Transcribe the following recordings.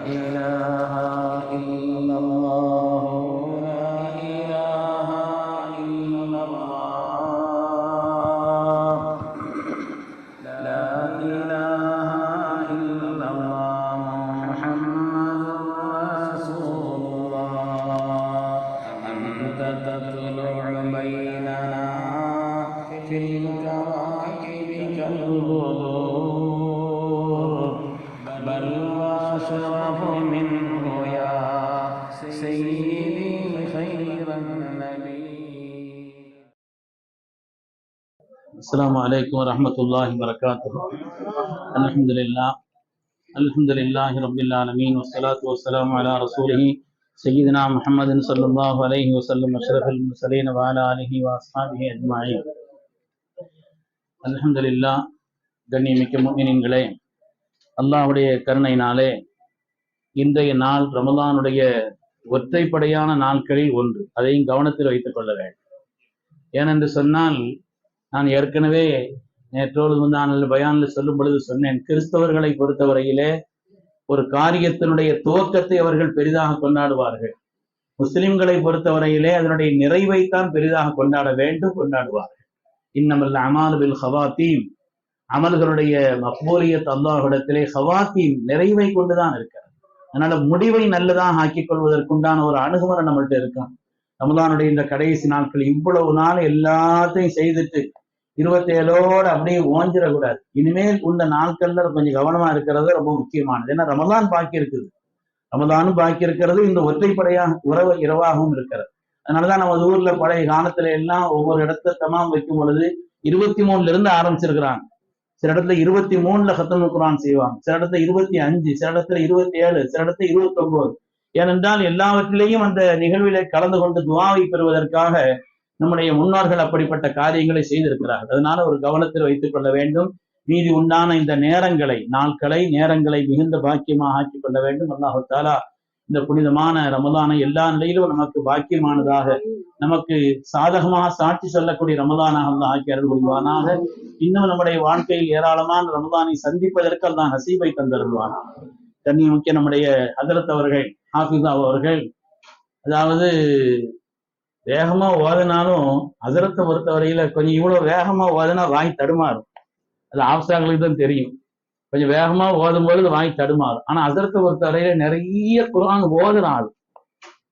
إله إلا الله السلام عليكم ورحمة الله وبركاته الحمد لله الحمد لله رب العالمين والصلاة والسلام على رسوله سيدنا محمد صلى الله عليه وسلم أشرف المرسلين وعلى آله وأصحابه أجمعين الحمد لله கண்ணியமிக்க முக்மினின்களே அல்லாஹ்வுடைய கருணையினாலே இன்றைய நாள் ரமலானுடைய ஒற்றைப்படையான நாட்களில் ஒன்று அதையும் கவனத்தில் வைத்துக் கொள்ள வேண்டும் ஏனென்று சொன்னால் நான் ஏற்கனவே நேற்றோடு முந்தான் பயானில் சொல்லும் பொழுது சொன்னேன் கிறிஸ்தவர்களை பொறுத்தவரையிலே ஒரு காரியத்தினுடைய துவக்கத்தை அவர்கள் பெரிதாக கொண்டாடுவார்கள். முஸ்லிம்களை பொறுத்தவரையிலே அதனுடைய நிறைவைத்தான் பெரிதாக கொண்டாட வேண்டும் கொண்டாடுவார்கள். இன்னமல்ல அமால் பில் ஹவாத்தீம். அமல்களுடைய மக்பூலியத் அல்லாஹ்விடத்திலே ஹவாத்தீம் நிறைவை கொண்டுதான் இருக்கிறது. அதனால முடிவை நல்லதாக ஆக்கிக் கொள்வதற்குண்டான ஒரு அணுகுமுறை நம்மள்ட்ட இருக்கும் ரமதானுடைய இந்த கடைசி நாட்கள் இவ்வளவு நாள் எல்லாத்தையும் செய்துட்டு இருபத்தேழோட அப்படியே ஓஞ்சிடக்கூடாது. இனிமேல் உள்ள நாட்கள்ல கொஞ்சம் கவனமா இருக்கிறது ரொம்ப முக்கியமானது. ஏன்னா ரமதான் பாக்கி இருக்குது. ரமதானும் பாக்கி இருக்கிறது. இந்த ஒற்றைப்படையாக உறவு இரவாகவும் இருக்கிறது. அதனாலதான் நம்ம ஊர்ல பழைய காலத்துல எல்லாம் ஒவ்வொரு இடத்த தமாம் வைக்கும் பொழுது இருபத்தி மூணுல இருந்து ஆரம்பிச்சிருக்கிறாங்க. சில இடத்துல இருபத்தி மூணுல ஹத்தம் குரான் செய்வாங்க. சில இடத்துல இருபத்தி அஞ்சு சில இடத்துல இருபத்தி ஏழு சில இடத்துல இருபத்தி ஒன்பது ஏனென்றால் எல்லாவற்றிலையும் அந்த நிகழ்வில கலந்து கொண்டு துவாவை பெறுவதற்காக நம்முடைய முன்னோர்கள் அப்படிப்பட்ட காரியங்களை செய்திருக்கிறார்கள். அதனால ஒரு கவனத்தில் வைத்துக் கொள்ள வேண்டும். மீதி உண்டான இந்த நேரங்களை நாட்களை நேரங்களை மிகுந்த பாக்கியமாக ஆக்கிக் கொள்ள வேண்டும். அல்லாஹாலா இந்த புனிதமான ரமதானை எல்லா நிலையிலும் நமக்கு பாக்கியமானதாக நமக்கு சாதகமாக சாட்சி சொல்லக்கூடிய ரமதானாக அல்ல ஆக்கி அருள் புரிவானாக இன்னும் நம்முடைய வாழ்க்கையில் ஏராளமான ரமதானை சந்திப்பதற்கு அல்லாஹ் நசீபை தந்தருள்வானாக தண்ணி முக்கிய நம்முடைய அதிரத்தவர்கள் அவர்கள் ஹாஃபிதா அவர்கள் அதாவது வேகமா ஓதினாலும் பொறுத்த வரையில கொஞ்சம் இவ்வளவு வேகமா ஓதினா வாங்கி தடுமாறும். அது ஆப்சாங்களுக்கு தான் தெரியும். கொஞ்சம் வேகமா ஓதும் பொழுது வாங்கி தடுமாறும். ஆனா அதிரத்தை பொறுத்த வரையில நிறைய குரான் ஓதுன ஆள்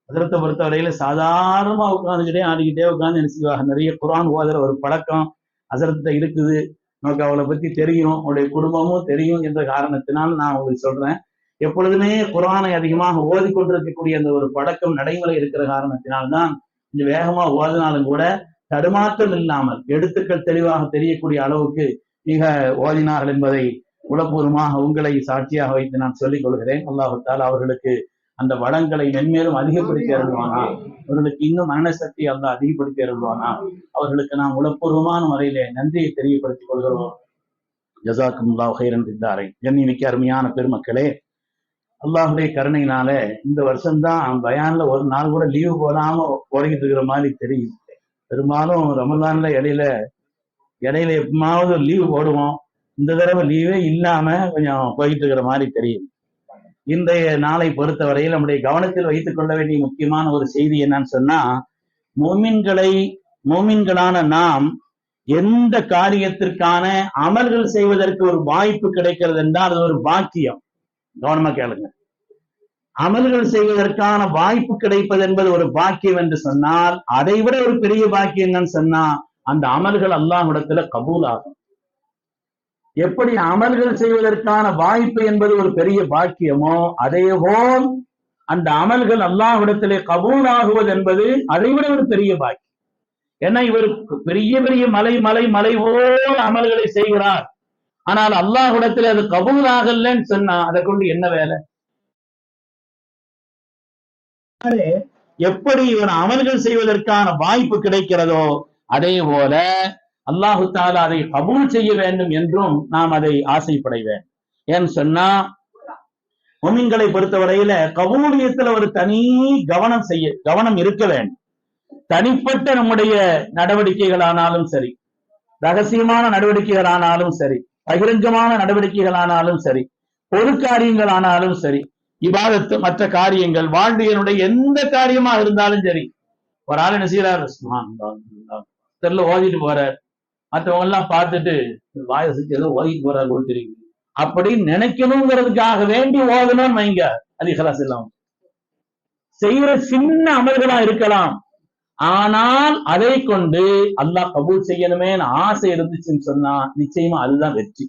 பொறுத்த வரையில சாதாரணமா உட்காந்துக்கிட்டே ஆடிக்கிட்டே உட்காந்து என்ன நிறைய குரான் ஓதுற ஒரு பழக்கம் அதிரத்தை இருக்குது. நமக்கு அவளை பத்தி தெரியும். அவளுடைய குடும்பமும் தெரியும் என்ற காரணத்தினால் நான் உங்களுக்கு சொல்றேன். எப்பொழுதுமே குரானை அதிகமாக ஓதிக்கொண்டிருக்கக்கூடிய அந்த ஒரு பழக்கம் நடைமுறை இருக்கிற காரணத்தினால்தான் கொஞ்சம் வேகமா ஓதினாலும் கூட தடுமாற்றம் இல்லாமல் எழுத்துக்கள் தெளிவாக தெரியக்கூடிய அளவுக்கு மிக ஓதினார்கள் என்பதை உளப்பூர்வமாக உங்களை சாட்சியாக வைத்து நான் சொல்லிக் கொள்கிறேன். அல்லாஹால் அவர்களுக்கு அந்த வளங்களை மென்மேலும் அதிகப்படுத்தி அருள்வானா அவர்களுக்கு இன்னும் மனசக்தி அல்ல அதிகப்படுத்தி அருள்வானா அவர்களுக்கு நாம் உளப்பூர்வமான முறையிலே நன்றியை தெரியப்படுத்திக் கொள்கிறோம். ஜசாக்கும் அல்லாஹ் ஹைரன் தித்தாரை மிக்க அருமையான பெருமக்களே அல்லாஹுடைய கருணையினால இந்த வருஷம்தான் பயான்ல ஒரு நாள் கூட லீவு போடாம உறங்கிட்டு இருக்கிற மாதிரி தெரியும். பெரும்பாலும் ரமதான்ல இடையில இடையில எப்பமாவது லீவு போடுவோம். இந்த தடவை லீவே இல்லாம கொஞ்சம் போயிட்டு இருக்கிற மாதிரி தெரியும். இன்றைய நாளை பொறுத்தவரையில் நம்முடைய கவனத்தில் வைத்துக் கொள்ள வேண்டிய முக்கியமான ஒரு செய்தி என்னன்னு சொன்னா மோமின்களை மோமின்களான நாம் எந்த காரியத்திற்கான அமல்கள் செய்வதற்கு ஒரு வாய்ப்பு கிடைக்கிறது என்றால் அது ஒரு பாக்கியம். கவனமா கேளுங்க. அமல்கள் செய்வதற்கான வாய்ப்பு கிடைப்பது என்பது ஒரு பாக்கியம் என்று சொன்னால் அதை விட ஒரு பெரிய பாக்கியம் என்னன்னு சொன்னா அந்த அமல்கள் அல்லாஹிடத்துல கபூல் ஆகும். எப்படி அமல்கள் செய்வதற்கான வாய்ப்பு என்பது ஒரு பெரிய பாக்கியமோ அதே போல் அந்த அமல்கள் அல்லாஹிடத்திலே கபூல் ஆகுவது என்பது அதை விட ஒரு பெரிய பாக்கியம். ஏன்னா இவர் பெரிய பெரிய மலை மலை மலை போல் அமல்களை செய்கிறார். ஆனால் அல்லாஹ்விடத்தில் அது கபூல் ஆகலன்னு சொன்னா அதை கொண்டு என்ன வேலை? எப்படி இவன் அமல்கள் செய்வதற்கான வாய்ப்பு கிடைக்கிறதோ அதே போல அல்லாஹு தாலா அதை கபூல் செய்ய வேண்டும் என்றும் நாம் அதை ஆசைப்படைவேன். ஏன்னு சொன்னா முமின்களை பொறுத்தவரையில கபூலியத்துல ஒரு தனி கவனம் செய்ய கவனம் இருக்க வேண்டும். தனிப்பட்ட நம்முடைய நடவடிக்கைகள் ஆனாலும் சரி ரகசியமான நடவடிக்கைகள் ஆனாலும் சரி பகிரங்கமான நடவடிக்கைகளானாலும் சரி பொது காரியங்களானாலும் சரி இபாதத்து மற்ற காரியங்கள் வாழ்வியனுடைய எந்த காரியமா இருந்தாலும் சரி ஒரு ஆள் என்ன செய்யறாரு தெரியல ஓதிட்டு போறார். மற்றவங்க எல்லாம் பார்த்துட்டு வாயை ஏதோ ஓதிட்டு போறாரு தெரியுது. அப்படி நினைக்கணுங்கிறதுக்காக வேண்டி ஓதணும்னு வைங்க. அது இல்லாம. செய்யற சின்ன அமல்களா இருக்கலாம். ஆனால் அதை கொண்டு அல்லாஹ் கபூல் செய்யணுமே ஆசை இருந்துச்சுன்னு சொன்னா நிச்சயமா அதுதான் வெற்றி.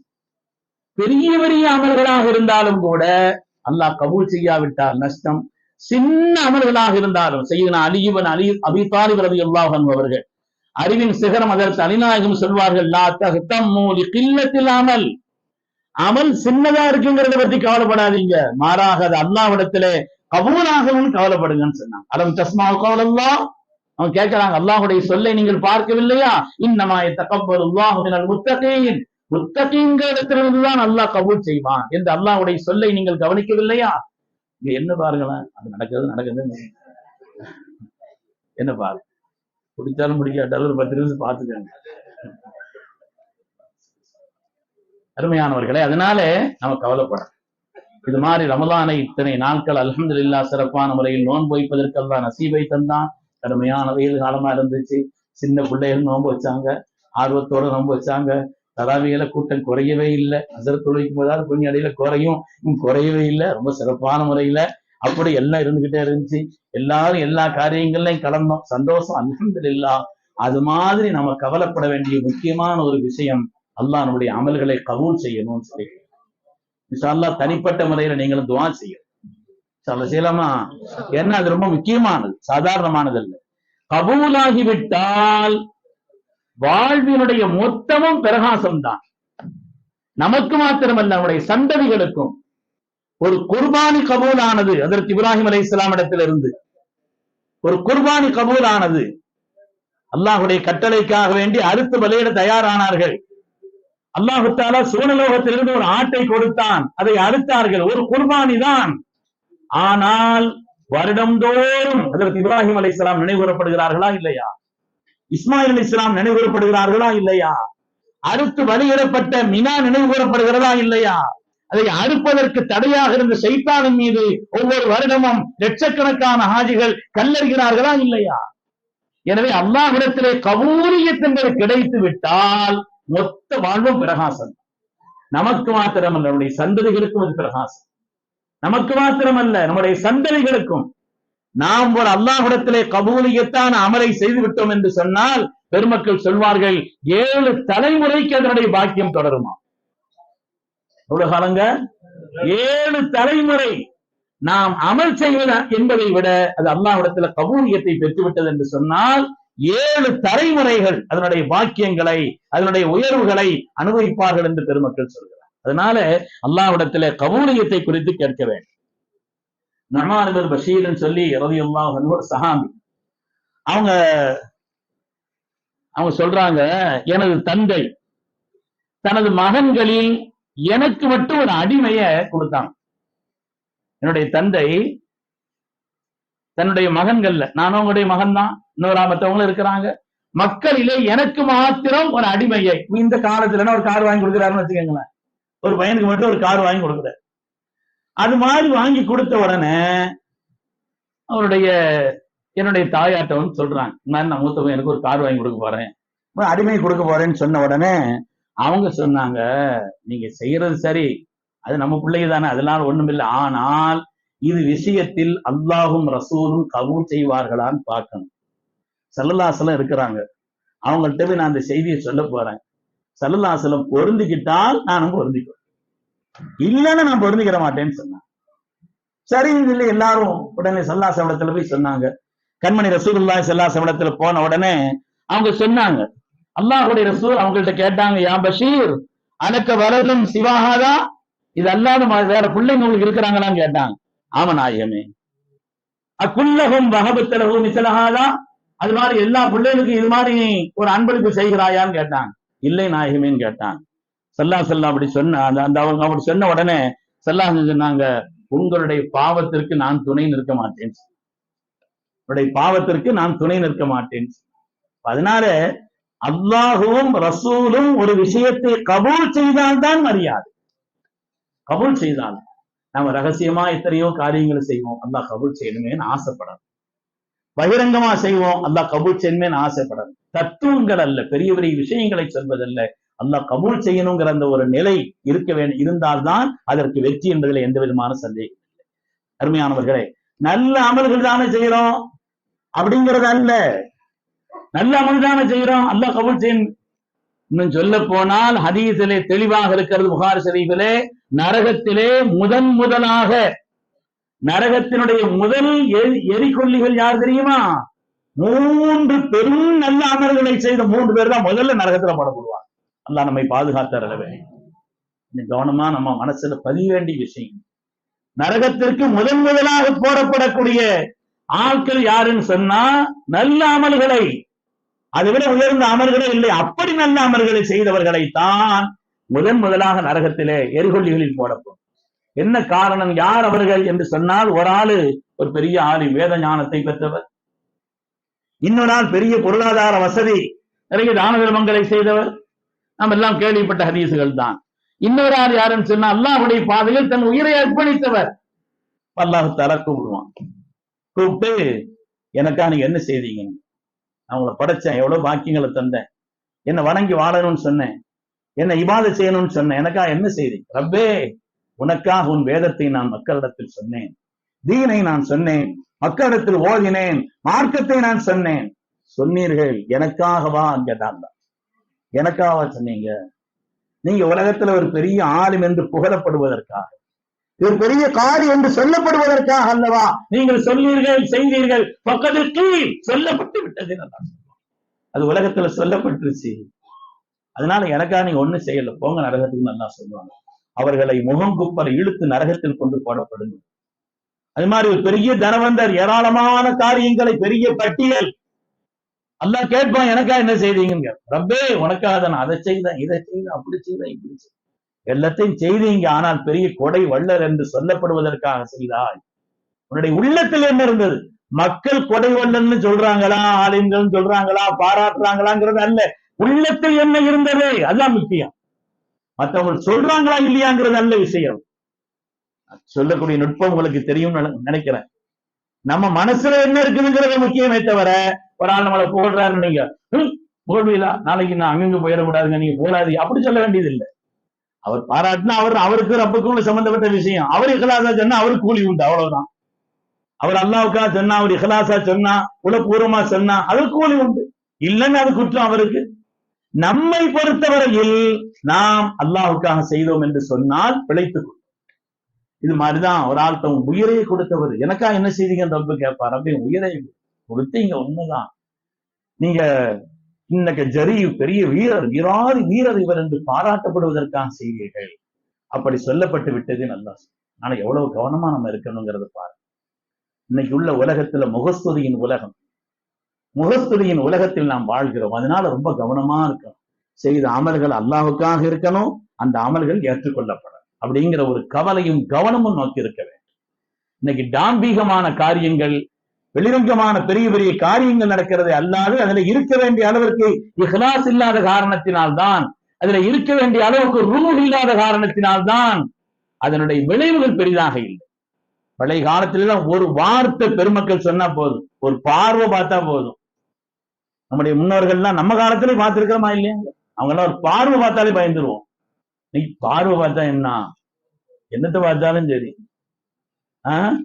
பெரிய பெரிய அமல்களாக இருந்தாலும் கூட அல்லாஹ் கபூல் செய்யாவிட்டால் நஷ்டம். சின்ன அமல்களாக இருந்தாலும் செய்தனா அலியுவன் அலி அபிதாலிப் ரவி அல்லாஹன் அவர்கள் அறிவின் சிகரம் அதற்கு அலிநாயகம் சொல்வார்கள் லா கில்லத்தில் அமல். அமல் சின்னதா இருக்குங்கிறத பத்தி கவலைப்படாதீங்க. மாறாக அது அல்லாவிடத்திலே கபூலாகவும் கவலைப்படுங்கன்னு சொன்னாங்க. அலம் தஸ்மா கவலல்லா அவன் கேட்கிறாங்க அல்லாஹுடைய சொல்லை நீங்கள் பார்க்கவில்லையா? இன்னமாய தகப்பல் அல்லாஹுவினால் முத்தகையின் முத்தகிங்கிற இடத்திலிருந்துதான் அல்லாஹ் கபூல் செய்வான். என்று அல்லாஹுடைய சொல்லை நீங்கள் கவனிக்கவில்லையா? இங்க என்ன பாருங்களேன் அது நடக்கிறது நடக்குது. என்ன பாரு? பிடிச்சாலும் பிடிக்காட்டாலும் ஒரு பத்து நிமிஷம் பார்த்துக்கோங்க. அருமையானவர்களே அதனால நம்ம கவலைப்படணும். இது மாதிரி ரமலானை இத்தனை நாட்கள் அல்ஹம்துலில்லாஹ் சிறப்பான முறையில் நோன்பு வைப்பதற்கெல்லாம் நசீபை தந்தான். கடுமையான வெயில் காலமா இருந்துச்சு. சின்ன பிள்ளைகள் நோன்பு வச்சாங்க. ஆர்வத்தோட நோன்பு வச்சாங்க. தராவியில கூட்டம் குறையவே இல்லை. அசர் தொழிக்கும் போதாவது கொஞ்சம் இடையில குறையும். குறையவே இல்லை. ரொம்ப சிறப்பான முறையில அப்படி எல்லாம் இருந்துகிட்டே இருந்துச்சு. எல்லாரும் எல்லா காரியங்கள்லையும் கலந்தோம். சந்தோஷம். அல்ஹம்துலில்லாஹ் அது மாதிரி நம்ம கவலைப்பட வேண்டிய முக்கியமான ஒரு விஷயம் அல்லாஹ் நம்முடைய அமல்களை கபூல் செய்யணும்னு சொல்லி. இன்ஷா தனிப்பட்ட முறையில நீங்களும் துவா செய்யும் இன்ஷா அல்லாஹ் செய்யலாமா ஏன்னா அது ரொம்ப முக்கியமானது? சாதாரணமானது அல்ல. கபூலாகிவிட்டால் வாழ்வினுடைய மொத்தமும் பிரகாசம் தான் நமக்கு மாத்திரமல்ல நம்முடைய சந்ததிகளுக்கும். ஒரு குர்பானி கபூலானது அதற்கு இப்ராஹிம் அலி இஸ்லாம் இடத்திலிருந்து. ஒரு குர்பானி கபூலானது அல்லாஹுடைய கட்டளைக்காக வேண்டி அறுத்து பலியிட தயாரானார்கள். அல்லாஹு தாலா ஒரு ஆட்டை கொடுத்தான். அதை அறுத்தார்கள். ஒரு குர்பானி தான் ஆனால் வருடம்தோறும் அதற்கு இப்ராஹிம் அலை இஸ்லாம் நினைவுகூரப்படுகிறார்களா இல்லையா? இஸ்மாயில் அலி இஸ்லாம் நினைவுகூரப்படுகிறார்களா இல்லையா? அறுத்து பலியிடப்பட்ட மினா நினைவுகூரப்படுகிறதா இல்லையா? அதை அறுப்பதற்கு தடையாக இருந்த சைத்தானின் மீது ஒவ்வொரு வருடமும் லட்சக்கணக்கான ஹாஜிகள் கல்லறிகிறார்களா இல்லையா? எனவே அல்லாஹிடத்திலே கவுரியத்தின் என்பது கிடைத்து விட்டால் மொத்த வாழ்வும் பிரகாசம். நமக்கு மாத்திரம் நம்முடைய சந்ததிகளுக்கும் அது பிரகாசம். நமக்கு மாத்திரம் அல்ல நம்முடைய சந்ததிகளுக்கும். நாம் ஒரு அல்லாஹிடத்திலே கபூலியத்தான அமலை செய்து விட்டோம் என்று சொன்னால் பெருமக்கள் சொல்வார்கள் ஏழு தலைமுறைக்கு அதனுடைய பாக்கியம் தொடருமா? எவ்வளவு காலங்க? ஏழு தலைமுறை நாம் அமல் செய்வது என்பதை விட அது அல்லாஹ்விடத்துல கபூலியத்தை பெற்றுவிட்டது என்று சொன்னால் ஏழு தலைமுறைகள் அதனுடைய பாக்கியங்களை அதனுடைய உயர்வுகளை அனுபவிப்பார்கள் என்று பெருமக்கள் சொல்கிறார் அதனால அல்லாவிடத்துல கபூலியத்தை குறித்து கேட்க வேண்டும். நமானவர் பஷீர்னு சொல்லி ரவி அல்லாஹ் ஒரு அவங்க அவங்க சொல்றாங்க எனது தந்தை தனது மகன்களில் எனக்கு மட்டும் ஒரு அடிமைய கொடுத்தாங்க என்னுடைய தந்தை தன்னுடைய மகன்கள்ல நானும் உங்களுடைய மகன் தான் இன்னொரு மற்றவங்களும் இருக்கிறாங்க. மக்களிலே எனக்கு மாத்திரம் ஒரு அடிமையை. இந்த காலத்துல ஒரு கார் வாங்கி கொடுக்குறாருன்னு வச்சுக்கோங்களேன். ஒரு பையனுக்கு மட்டும் ஒரு கார் வாங்கி கொடுக்குறாரு. அது மாதிரி வாங்கி கொடுத்த உடனே அவருடைய என்னுடைய தாயாட்ட வந்து சொல்றாங்க நான் நான் மூத்தவன் எனக்கு ஒரு கார் வாங்கி கொடுக்க போறேன். அடிமை கொடுக்க போறேன்னு சொன்ன உடனே அவங்க சொன்னாங்க நீங்க செய்யறது சரி அது நம்ம பிள்ளைங்க தானே அதனால ஒண்ணும் இல்லை. ஆனால் இது விஷயத்தில் அல்லாஹும் ரசூலும் கபூல் செய்வார்களான்னு பார்க்கணும். சல்லல்லாசலம் இருக்கிறாங்க. அவங்கள்ட்ட போய் நான் அந்த செய்தியை சொல்ல போறேன். சல்லல்லாசலம் பொருந்திக்கிட்டால் நானும் பொருந்திக்கிறேன் இல்லைன்னு நான் பொருந்திக்கிற மாட்டேன்னு சொன்னான் சரி இல்லை எல்லாரும் உடனே சல்லா இடத்துல போய் சொன்னாங்க. கண்மணி ரசூல்லா சல்லா இடத்துல போன உடனே அவங்க சொன்னாங்க. அல்லாஹுடைய ரசூல் அவங்கள்ட்ட கேட்டாங்க யா பஷீர் அனக்க வரதும் சிவாகாதா இது அல்லாத வேற பிள்ளைங்க உங்களுக்கு இருக்கிறாங்களான்னு கேட்டாங்க. ஆமா நாயகமே. அக்குள்ளகும் வகபத்தலகும் இசலகாதா அது மாதிரி எல்லா பிள்ளைகளுக்கும் இது மாதிரி ஒரு அன்பளிப்பு செய்கிறாயான்னு கேட்டாங்க. இல்லை நாயகமேன்னு கேட்டான். செல்லா செல்லா அப்படி சொன்ன அந்த அந்த அவங்க அப்படி சொன்ன உடனே செல்லா சொன்னாங்க உங்களுடைய பாவத்திற்கு நான் துணை நிற்க மாட்டேன். உங்களுடைய பாவத்திற்கு நான் துணை நிற்க மாட்டேன். அதனால அல்லாஹுவும் ரசூலும் ஒரு விஷயத்தை கபூல் செய்தால்தான் மரியாதை. கபூல் செய்தால். நம்ம ரகசியமா எத்தனையோ காரியங்களை செய்வோம். அல்லாஹ் கபூல் செய்யணுமேன்னு ஆசைப்படணும். பகிரங்கமா செய்வோம். அல்லாஹ் கபூல் செய்யணுமே ஆசைப்படணும் தத்துவங்கள் அல்ல பெரிய பெரிய விஷயங்களை சொல்வதல்ல. அல்லாஹ் கபூல் செய்யணுங்கிற அந்த ஒரு நிலை இருக்க வேண்டும் இருந்தால்தான் அதற்கு வெற்றி என்பதில் எந்த விதமான சந்தேகம் இல்லை. அருமையானவர்களே நல்ல அமல்கள் தானே செய்யறோம். அப்படிங்கறது அல்ல. நல்ல அமல் தானே செய்யறோம். அல்லாஹ் கபூல் செய்யும் இன்னும் சொல்ல போனால் ஹதீஸிலே தெளிவாக இருக்கிறது புகார் ஷரீஃபிலே நரகத்திலே முதன் முதலாக நரகத்தினுடைய முதல் எரி- எரிகொல்லிகள் யார் தெரியுமா? மூன்று பெரும் நல்ல அமல்களை செய்த மூன்று பேர் தான் முதல்ல நரகத்துல போடப்படுவாங்க. அல்லா நம்மை பாதுகாத்தரவே கவனமா நம்ம மனசுல பதிய வேண்டிய விஷயம். நரகத்திற்கு முதன் முதலாக போடப்படக்கூடிய ஆட்கள் யாருன்னு சொன்னா நல்ல அமல்களை அதை விட உயர்ந்த அமல்களே இல்லை. அப்படி நல்ல அமல்களை செய்தவர்களை தான் முதன் முதலாக நரகத்திலே எரிகொல்லிகளில் போடப்படும். என்ன காரணம் யார் அவர்கள் என்று சொன்னால் ஒரு ஆளு ஒரு பெரிய ஆளு வேத ஞானத்தை பெற்றவர். இன்னொரு ஆள் பெரிய பொருளாதார வசதி நிறைய தான தர்மங்களை செய்தவர். நாம் எல்லாம் கேள்விப்பட்ட ஹதீசுகள் தான். இன்னொரு ஆள் யாருன்னு சொன்னா அல்லாஹ்வுடைய பாதையில் தன் உயிரை அர்ப்பணித்தவர். அல்லாஹ் தர கூப்பிடுவான். கூப்பிட்டு எனக்கா நீங்க என்ன செய்தீங்க? அவங்கள படைச்சேன். எவ்வளவு பாக்கியங்களை தந்தேன். என்ன வணங்கி வாழணும்னு சொன்னேன். என்ன இபாதை செய்யணும்னு சொன்னேன். எனக்கா என்ன செய்தி ரப்பே உனக்காக உன் வேதத்தை நான் மக்களிடத்தில் சொன்னேன். தீனை நான் சொன்னேன் மக்களிடத்தில் ஓதினேன் மார்க்கத்தை நான் சொன்னேன். சொன்னீர்கள் எனக்காகவா அங்கதான் எனக்காக சொன்னீங்க. நீங்க உலகத்துல ஒரு பெரிய ஆளும் என்று புகழப்படுவதற்காக ஒரு பெரிய காரி என்று சொல்லப்படுவதற்காக அல்லவா? நீங்கள் சொன்னீர்கள் செய்தீர்கள் பக்கத்திற்கு சொல்லப்பட்டு விட்டது நல்லா அது உலகத்துல சொல்லப்பட்டுருச்சு. அதனால எனக்கா நீங்க ஒண்ணு செய்யல. போங்க நரகத்துக்கு நல்லா சொல்லுவாங்க. அவர்களை முகம் குப்பர இழுத்து நரகத்தில் கொண்டு போடப்படுங்க அது மாதிரி ஒரு பெரிய தனவந்தர் ஏராளமான காரியங்களை பெரிய பட்டியல். எல்லாம் கேட்பான் எனக்கா என்ன செய்தீங்க ரப்பே உனக்காக நான் அதை செய்தேன் இதை செய்தேன் அப்படி செய்தேன் இப்படி செய்தேன். எல்லாத்தையும் செய்தீங்க ஆனால் பெரிய கொடை வள்ளல் என்று சொல்லப்படுவதற்காக செய்தாய். உன்னுடைய உள்ளத்தில் என்ன இருந்தது? மக்கள் கொடை வள்ளல்னு சொல்றாங்களா ஆலிம்கள் சொல்றாங்களா பாராட்டுறாங்களாங்கிறது அல்ல. உள்ளத்தில் என்ன இருந்தது? அதுதான் முக்கியம். மற்றவங்க சொல்றாங்களா இல்லையாங்கிறது நல்ல விஷயம். சொல்லக்கூடிய நுட்பம் உங்களுக்கு தெரியும் நினைக்கிறேன். நம்ம மனசுல என்ன இருக்குதுங்கிறது முக்கியமே தவிர ஒரு ஆள் நம்மளை போடுறாரு நீங்க போடுவீங்களா நாளைக்கு நான் அங்கங்க போயிடக்கூடாதுங்க நீங்க போடாது அப்படி சொல்ல வேண்டியது இல்லை அவர் பாராட்டினா அவர் அவருக்கு ரப்புக்கும் உள்ள சம்பந்தப்பட்ட விஷயம். அவர் இகலாசா சொன்னா அவருக்கு கூலி உண்டு அவ்வளவுதான். அவர் அல்லாவுக்கா சொன்னா அவர் இகலாசா சொன்னா உளப்பூர்வமா சொன்னா அவருக்கு கூலி உண்டு. இல்லைன்னு அது குற்றம் அவருக்கு. நம்மை பொறுத்தவரையில் நாம் அல்லாவுக்காக செய்தோம் என்று சொன்னால் பிழைத்துக் கொள்ளும். இது மாதிரிதான் ஒரு ஆள் தன் உயிரையை கொடுத்தவர். எனக்கா என்ன செய்தீங்கன்னு ரொம்ப கேட்பார். அப்படி உயிரை கொடுத்தீங்க உண்மைதான் நீங்க இன்னைக்கு ஜரி பெரிய வீரர் வீராதி வீரர் இவர் என்று பாராட்டப்படுவதற்காக செய்வீர்கள் அப்படி சொல்லப்பட்டு விட்டது நல்லா ஆனா எவ்வளவு கவனமா நம்ம இருக்கணுங்கிறத பாரு இன்னைக்கு உள்ள உலகத்துல முகஸ்துதியின் உலகம். முகஸ்துதியின் உலகத்தில் நாம் வாழ்கிறோம். அதனால ரொம்ப கவனமா இருக்கணும். செய்த அமல்கள் அல்லாஹுக்காக இருக்கணும். அந்த அமல்கள் ஏற்றுக்கொள்ளப்படும் அப்படிங்கிற ஒரு கவலையும் கவனமும் நோக்கி இருக்க வேண்டும். இன்னைக்கு டாம்பீகமான காரியங்கள் வெளிரங்கமான பெரிய பெரிய காரியங்கள் நடக்கிறது அல்லாது அதுல இருக்க வேண்டிய அளவிற்கு இஹ்லாஸ் இல்லாத காரணத்தினால்தான் அதுல இருக்க வேண்டிய அளவுக்கு ரூல் இல்லாத காரணத்தினால்தான் அதனுடைய விளைவுகள் பெரிதாக இல்லை. பழைய காலத்திலாம் ஒரு வார்த்தை பெருமக்கள் சொன்னா போதும். ஒரு பார்வை பார்த்தா போதும். நம்முடைய முன்னோர்கள்லாம் நம்ம காலத்திலே பார்த்துருக்கிறோமா இல்லையா? அவங்க எல்லாம் ஒரு பார்வை பார்த்தாலே பயந்துருவோம். நீ பார்வை பார்த்தா என்ன? என்னத்தை பார்த்தாலும் சரி. ஆஹ்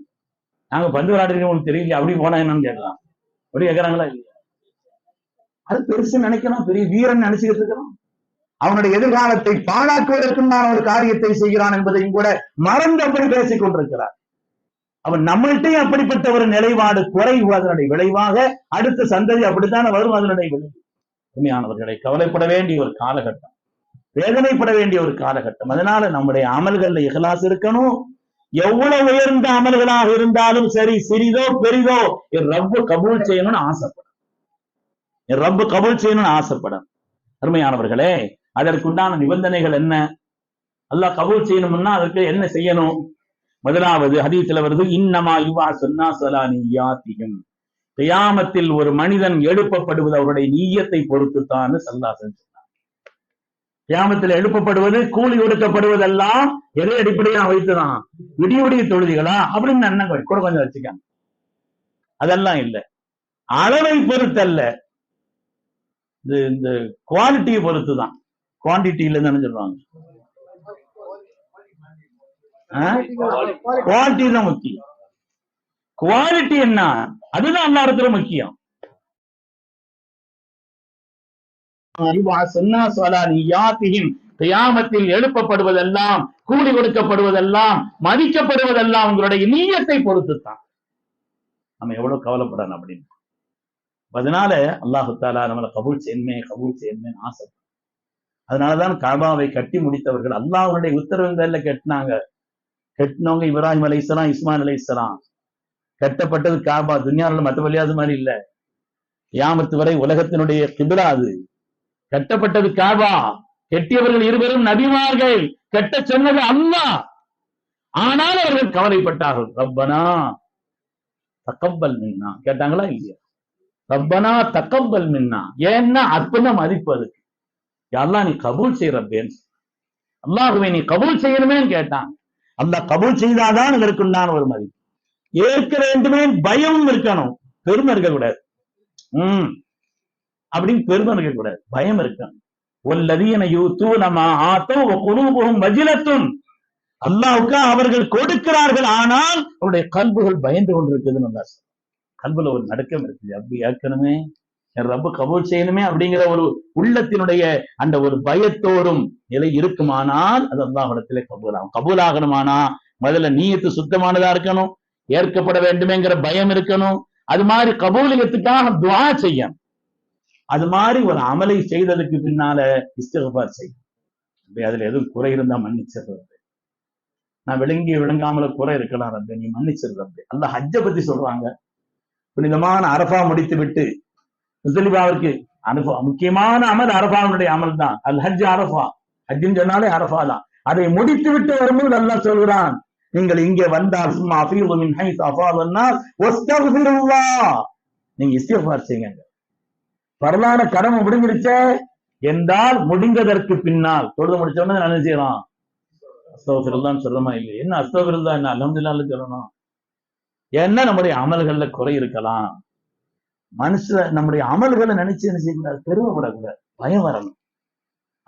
நாங்க பந்து விளையாடுறது உங்களுக்கு தெரியல அப்படி போனா என்னன்னு கேட்கலாம். அப்படி கேட்கறாங்களா இல்லையா? அது பெருசு நினைக்கணும் பெரிய வீரன் நினைச்சுக்கிட்டு இருக்கிறோம் அவனுடைய எதிர்காலத்தை பாழாக்குவதற்குண்டான ஒரு காரியத்தை செய்கிறான் என்பதையும் கூட மறந்து அப்படி பேசிக் கொண்டிருக்கிறார் அவன் நம்மள்கிட்டயும் அப்படிப்பட்ட ஒரு நிலைப்பாடு குறைவு அதனுடைய விளைவாக அடுத்த சந்ததி அப்படித்தான் வரும் அதனுடைய விளைவு. உண்மையானவர்களை கவலைப்பட வேண்டிய ஒரு காலகட்டம். வேதனைப்பட வேண்டிய ஒரு காலகட்டம். அதனால நம்முடைய அமல்கள்ல இகலாசு இருக்கணும். எவ்வளவு உயர்ந்த அமல்களாக இருந்தாலும் சரி சிறிதோ பெரிதோ என் ரப்பு கபூல் செய்யணும்னு ஆசைப்படும். என் ரப்பு கபூல் செய்யணும்னு ஆசைப்படும். அருமையானவர்களே அதற்குண்டான நிபந்தனைகள் என்ன? அல்லாஹ் கபூல் செய்யணும்னா அதற்கு என்ன செய்யணும்? முதலாவது ஹதீஸ்ல வருது இன்னமா யுவா சொன்னா சலா கியாமத்தில் ஒரு மனிதன் எழுப்பப்படுவது அவருடைய நீயத்தை பொறுத்துத்தான்னு சல்லாசன் சொன்னார் கியாமத்தில் எழுப்பப்படுவது கூலி கொடுக்கப்படுவதெல்லாம் எதை அடிப்படையா வைத்துதான். விடிய விடிய தொழுதிகளா அப்படின்னு அண்ணன் கூட கொஞ்சம் வச்சுக்காங்க. அதெல்லாம் இல்லை. அளவை பொறுத்தல்ல. இது இந்த குவாலிட்டியை பொறுத்து தான் குவான்டிட்டியில தானே சொல்லுவாங்க குவாலிட்டி தான் முக்கியம். குவாலிட்டி என்ன? அதுதான் இடத்துல முக்கியம். கியாமத்தில் எழுப்பப்படுவதெல்லாம் கூலி கொடுக்கப்படுவதெல்லாம் மதிக்கப்படுவதெல்லாம் உங்களுடைய நீயத்தை பொறுத்துத்தான். நம்ம எவ்வளவு கவலைப்படணும் அப்படின்னு. அதனால அல்லாஹு தாலா நம்மளை கபூல் செய்யணுமே கபூல் செய்யணுமேன்னு ஆசை அதனாலதான் காபாவை கட்டி முடித்தவர்கள் அல்லாஹ்வுடைய உத்தரவுகள்ல கட்டினாங்க. கட்டினவங்க இப்ராஹிம் அலை இஸ்லாம் இஸ்மான் அலை இஸ்லாம் கட்டப்பட்டது காபா துன்யாவில் மற்ற அது மாதிரி இல்ல. யாமத்து வரை உலகத்தினுடைய கிபிலா அது. கட்டப்பட்டது காபா. கெட்டியவர்கள் இருவரும் நபிமார்கள். கட்ட சொன்னது அம்மா ஆனால் அவர்கள் கவலைப்பட்டார்கள். ரப்பனா தக்கம்பல் மின்னா. கேட்டாங்களா இல்லையா? ரப்பனா தக்கம்பல் மின்னா. ஏன்னா அற்புதம் மதிப்பு அதுக்கு. அல்லாஹ் நீ கபூல் செய்ய ரப்பேன் அல்லாஹுவை நீ கபூல் செய்யணுமேன்னு கேட்டான் அந்த கபூல் செய்தாதான் இதற்கு உண்டான ஒரு மதிப்பு. ஏற்க வேண்டுமே பயமும் இருக்கணும். பெருமை இருக்கக்கூடாது. உம். அப்படின்னு பெருமை இருக்கக்கூடாது. பயம் இருக்கணும். ஒல்லதீன யூத்து நம்ம ஆத்தோ குருபுகும் வஜிலத்தும். அல்லாவுக்கு அவர்கள் கொடுக்கிறார்கள். ஆனால் அவருடைய கல்புகள் பயந்து கொண்டிருக்குதுன்னு கல்புல ஒரு நடுக்கம் இருக்குது. அப்படி ஏற்கனவே ரப்ப கபூல் செய்யணுமே அப்படிங்கிற ஒரு உள்ளத்தினுடைய அந்த ஒரு பயத்தோடும் நிலை இருக்குமானால் அது அல்லாஹிடத்திலே கபூலாகும். கபூலாகணுமானா? முதல்ல நீயத்து சுத்தமானதா இருக்கணும்? ஏற்கப்பட வேண்டுமேங்கிற பயம் இருக்கணும்? அது மாதிரி கபூலியத்துக்காக துவா செய்யணும். அது மாதிரி ஒரு அமலை செய்ததுக்கு பின்னால இஸ்தகபார் செய்யும் அதுல எதுவும் குறை இருந்தா மன்னிச்சிடுறது நான் விளங்கி விளங்காமல குறை இருக்கலாம் ரப்பே. நீ மன்னிச்சிடுறது அல்ல ஹஜ்ஜை பத்தி சொல்றாங்க. புனிதமான அரபா முடித்து விட்டு முசலிபாவிற்கு அனுபவ முக்கியமான அமல் அரபாவுடைய அமல் தான். அல் ஹஜ் அரபா ஹஜ்ஜின்னு சொன்னாலே அரபா தான். அதை முடித்து விட்டு வரும்போது அல்லாஹ் சொல்கிறான் நீங்கள் இங்கே வந்தால் சும்மா அஃபீது மின் ஹைஸ் அஃபாதுன்னா வஸ்தக்ஃபிருல்லாஹ் நீங்க இஸ்திஃபார் செய்யுங்க. பரலான கடமை முடிஞ்சிருச்சே என்றால் முடிந்ததற்கு பின்னால். தொழுது முடிச்ச உடனே நான் என்ன செய்யலாம் அஸ்தோபிரதான் சொல்றமா இல்லையா? என்ன அஸ்தோபிரதா என்ன? அலமதுல்லான்னு சொல்லணும் ஏன்னா நம்முடைய அமல்கள்ல குறை இருக்கலாம்? மனுஷ நம்முடைய அமல்களை நினைச்சு என்ன செய்யக்கூடாது? பெருமைப்படக்கூடாது. பயம் வரணும்.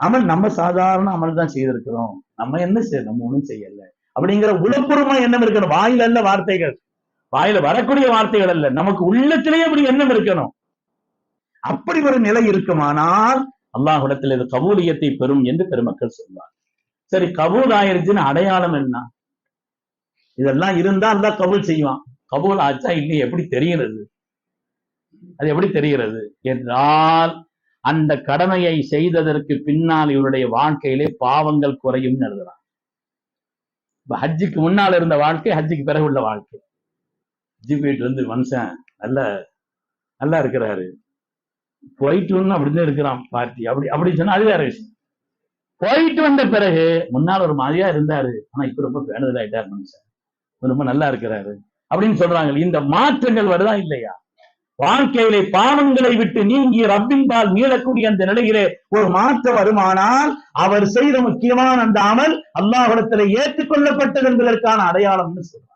அமல் நம்ம சாதாரண அமல் தான் செய்திருக்கிறோம். நம்ம என்ன செய்ய நம்ம ஒண்ணும் செய்யல. அப்படிங்கிற உளப்பூர்வமா எண்ணம் இருக்கணும் வாயில அல்ல வார்த்தைகள். வாயில வரக்கூடிய வார்த்தைகள் அல்ல. நமக்கு உள்ளத்திலேயே அப்படி எண்ணம் இருக்கணும். அப்படி ஒரு நிலை இருக்குமானால் அல்லாஹுடத்தில் இது கபூலியத்தை பெறும் என்று பெருமக்கள் சொல்வார் சரி கபூல் ஆயிருச்சுன்னு அடையாளம் என்ன? இதெல்லாம் இருந்தா அந்த கபூல் செய்வான். கபூல் ஆச்சா இன்னும் எப்படி தெரிகிறது? அது எப்படி தெரிகிறது என்றால் அந்த கடமையை செய்ததற்கு பின்னால் இவருடைய வாழ்க்கையிலே பாவங்கள் குறையும் எழுதுறான். இப்ப ஹஜ்ஜுக்கு முன்னால் இருந்த வாழ்க்கை ஹஜ்ஜுக்கு பிறகு உள்ள வாழ்க்கை. ஹஜ்ஜு போயிட்டு வந்து மனுஷன் நல்ல நல்லா இருக்கிறாரு. போயிட்டு வந்து அப்படிதான் இருக்கிறான் பார்ட்டி அப்படி அப்படி சொன்னா அது வேற விஷயம். போயிட்டு வந்த பிறகு முன்னால் ஒரு மாதிரியா இருந்தாரு. ஆனா இப்ப ரொம்ப பேணுதல் ஆயிட்டாரு மனுஷன். ரொம்ப நல்லா இருக்கிறாரு. அப்படின்னு சொல்றாங்க. இந்த மாற்றங்கள் வருதா இல்லையா? வாழ்க்கையிலே பாவங்களை விட்டு நீங்கி ரப்பின்பால் மீளக்கூடிய அந்த நிலையிலே ஒரு மாற்றம் வருமானால் அவர் செய்த முக்கியமான அந்த அமல் அல்லாஹிடத்தில் ஏற்றுக்கொள்ளப்பட்டது என்பதற்கான அடையாளம்னு சொல்றாங்க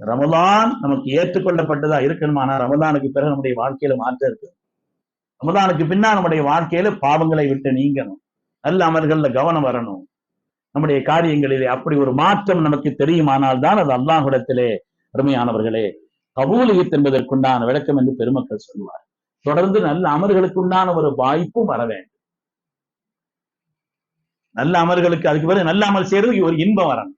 ரமலான் நமக்கு ஏற்றுக்கொள்ளப்பட்டதா இருக்கணுமானா ரமலானுக்கு பிறகு நம்முடைய வாழ்க்கையில மாற்றம் இருக்கு. ரமலானுக்கு பின்னா நம்முடைய வாழ்க்கையில பாவங்களை விட்டு நீங்கணும். நல்ல அமல்கள்ல கவனம் வரணும். நம்முடைய காரியங்களிலே அப்படி ஒரு மாற்றம் நமக்கு தெரியுமானால் தான் அது அல்லாஹிடத்திலே அருமையானவர்களே கபூலியத் என்பதற்குண்டான விளக்கம் என்று பெருமக்கள் சொல்வார். தொடர்ந்து நல்ல அமர்களுக்குண்டான ஒரு வாய்ப்பும் வர வேண்டும். நல்ல அமர்களுக்கு அதுக்கு பிறகு நல்ல அமல் செய்யறதுக்கு ஒரு இன்பம் வரணும்.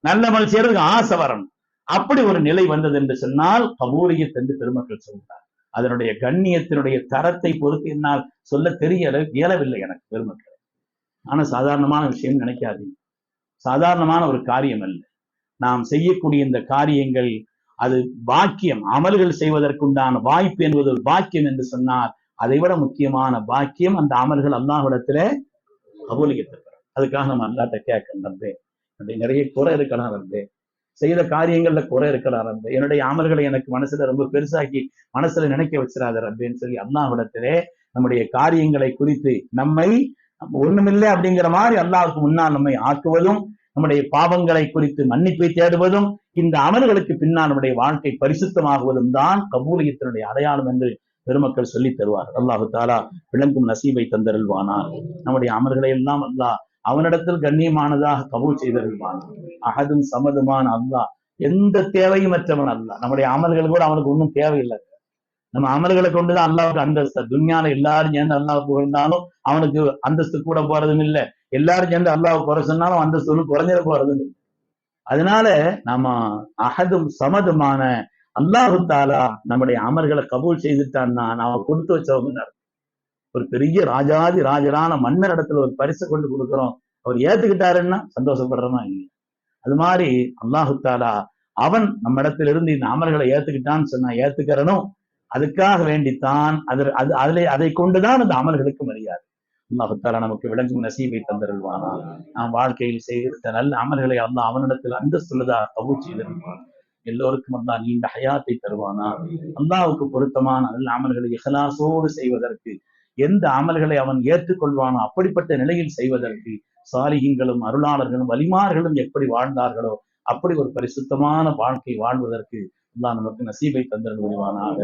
நல்ல அமல் செய்யறதுக்கு ஆசை வரணும். அப்படி ஒரு நிலை வந்தது என்று சொன்னால் கபூலியத் என்று பெருமக்கள் சொல்கிறார் அதனுடைய கண்ணியத்தினுடைய தரத்தை பொறுத்து என்னால் சொல்ல தெரிய இயலவில்லை எனக்கு பெருமக்கள். ஆனா சாதாரணமான விஷயம் நினைக்காதீங்க. சாதாரணமான ஒரு காரியம் அல்ல. நாம் செய்யக்கூடிய இந்த காரியங்கள் அது பாக்கியம். அமல்கள் செய்வதற்குண்டான வாய்ப்பு என்பது ஒரு பாக்கியம் என்று சொன்னார் அதை விட முக்கியமான பாக்கியம் அந்த அமல்கள் அல்லாஹிடத்துல கபூலிக்கப்படுகிறது. அதுக்காக நம்ம அல்லாட்ட கேட்கணும் ரப்பே. அப்படி நிறைய குறை இருக்கலாம் ரப்பே. செய்த காரியங்கள்ல குறை இருக்கலாம் ரப்பே. என்னுடைய அமல்களை எனக்கு மனசுல ரொம்ப பெருசாக்கி மனசுல நினைக்க வச்சிடாத ரப்பேன்னு சொல்லி அல்லாஹிடத்திலே நம்முடைய காரியங்களை குறித்து நம்மை ஒண்ணுமில்லை அப்படிங்கிற மாதிரி அல்லாவுக்கு முன்னால் நம்மை ஆக்குவதும் நம்முடைய பாவங்களை குறித்து மன்னிப்பை தேடுவதும் இந்த அமல்களுக்கு பின்னால் நம்முடைய வாழ்க்கை பரிசுத்தமாகுவதும் தான் கபூலியத்தினுடைய அடையாளம் என்று பெருமக்கள் சொல்லி தருவார் அல்லாஹு தாலா விளங்கும் நசீபை தந்தருள்வானார் நம்முடைய அமல்களை எல்லாம் அல்லாஹ் அவனிடத்தில் கண்ணியமானதாக கபூல் செய்தருள்வான் அகதும் சமதுமான அல்லாஹ். எந்த தேவையும் அற்றவன் அல்ல நம்முடைய அமல்கள் கூட அவனுக்கு ஒன்றும் தேவையில்லை. நம்ம அமல்களை கொண்டுதான் அல்லாவுக்கு அந்தஸ்து. துன்யால எல்லாரும் சேர்ந்து அல்லாஹ் புகழ்ந்தாலும் அவனுக்கு அந்தஸ்து கூட போறதும் இல்லை. எல்லாரும் சேர்ந்து அல்லாஹ் குறை சொன்னாலும் அந்த ஒன்றும் குறைஞ்சிட போறது அதனால நாம அகதும் சமதுமான அல்லாஹு தாலா நம்முடைய அமர்களை கபூல் செய்துட்டான்னா நாம கொடுத்து வச்சவங்க ஒரு பெரிய ராஜாதி ராஜரான மன்னர் இடத்துல ஒரு பரிசு கொண்டு கொடுக்குறோம். அவர் ஏத்துக்கிட்டாருன்னா சந்தோஷப்படுறோமா இல்லையா? அது மாதிரி அல்லாஹு தாலா அவன் நம்ம இடத்துல இருந்து இந்த அமர்களை ஏத்துக்கிட்டான்னு சொன்னா ஏத்துக்கிறனும் அதுக்காக வேண்டித்தான் அது அது அதிலே அதை கொண்டுதான் அந்த அமல்களுக்கு மரியாதை. அல்லாஹு நமக்கு விளங்கும் நசீபை தந்திருவானா நாம் வாழ்க்கையில் செய்த நல்ல அமல்களை அல்லா அவனிடத்தில் அந்தஸ்துள்ளதா கபூல் செய்திருப்பான். எல்லோருக்கும் அல்லாஹ் நீண்ட ஹயாத்தை தருவானா. அல்லாவுக்கு பொருத்தமான நல்ல அமல்களை இஹலாசோடு செய்வதற்கு எந்த அமல்களை அவன் ஏற்றுக்கொள்வானோ அப்படிப்பட்ட நிலையில் செய்வதற்கு சாலிகங்களும் அருளாளர்களும் வலிமார்களும் எப்படி வாழ்ந்தார்களோ அப்படி ஒரு பரிசுத்தமான வாழ்க்கை வாழ்வதற்கு அல்லா நமக்கு நசீபை தந்திருவானாக